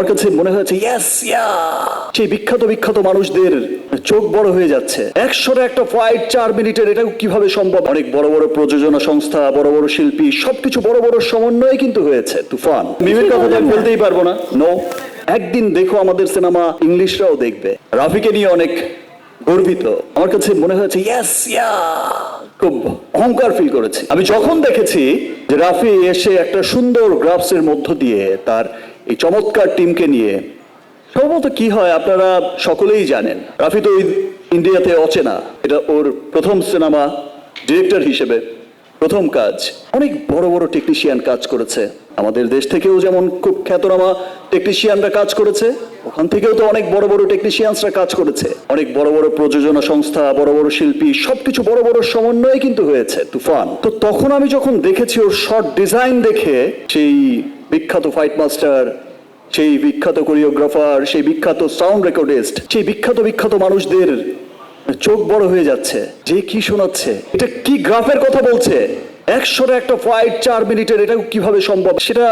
আমার কাছে মনে হয়েছে সেই বিখ্যাত বিখ্যাত মানুষদের চোখ বড় হয়ে যাচ্ছে। একশোর একটা ফাইট চার মিনিটের এটা কীভাবে সম্ভব? অনেক বড় বড় প্রযোজনা সংস্থা, বড় বড় শিল্পী, সবকিছু বড় বড় সমন্বয়ে কিন্তু হয়েছে। তুফান। মিমের কথা তো বলতেই পারব না। নো একদিন দেখো আমাদের সিনেমা, ইংলিশরাও দেখবে। রাফিকে নিয়ে অনেক গর্বিত। আমার কাছে মনে হয়েছে খুব অহংকার ফিল করেছি। আমি যখন দেখেছি যে রাফি এসে একটা সুন্দর গ্রাফসের মধ্য দিয়ে তার এই চমৎকার টিমকে নিয়ে। সম্ভবত কি হয় আপনারা সকলেই জানেন। রাফি তো ইন্ডিয়াতে অচেনা। এটা ওর প্রথম সিনেমা, ডিরেক্টর হিসেবে। প্রথম কাজ, অনেক বড় বড় টেকনিশিয়ান কাজ করেছে। আমাদের দেশ থেকেও যেমন খুব খ্যাতনামা টেকনিশিয়ানরা কাজ করেছে, ওখান থেকেও তো অনেক বড় বড় টেকনিশিয়ানসরা কাজ করেছে। অনেক বড় বড় প্রযোজনা সংস্থা, বড় বড় শিল্পী, সবকিছু বড় বড় সমন্বয়ে কিন্তু হয়েছে, তুফান। তো তখন আমি যখন দেখেছি ওর শর্ট ডিজাইন দেখে, সেই বিখ্যাত ফাইট মাস্টার সেই বিখ্যাত কোরিওগ্রাফার সেই বিখ্যাত সাউন্ড রেকর্ডিস্ট সেই বিখ্যাত বিখ্যাত মানুষদের চোখ বড় হয়ে যাচ্ছে। যে কি শোনাচ্ছে? এটা কি গ্রাফের কথা বলছে? একশোর একটা ফাইট চার মিনিটের এটা কীভাবে সম্ভব? সেটা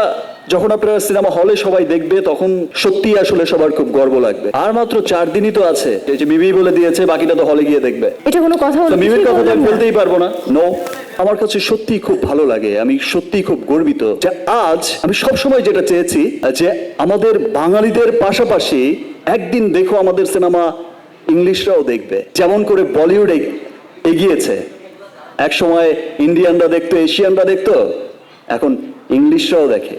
যখন আপনারা সিনেমা হলে সবাই দেখবে তখন সত্যি আসলে সবার খুব গর্ব লাগবে। আর মাত্র চার দিনই তো আছে। এই যে মিমি বলে দিয়েছে বাকিটা তো হলে গিয়ে দেখবে। এটা কোনো কথা মিমির কথা তো আমি বলতেই পারব না। নো আমার কাছে সত্যি খুব ভালো লাগে, আমি সত্যি খুব গর্বিত যে আজ আমি সব সময় যেটা চেয়েছি, যে আমাদের বাঙালিদের পাশাপাশি একদিন দেখো আমাদের সিনেমা ইংলিশরাও দেখবে। যেমন করে বলিউড এগ- এগিয়েছে। এক সময় ইন্ডিয়ানরা দেখতো, এশিয়ানরা দেখতো, এখন ইংলিশরাও দেখে।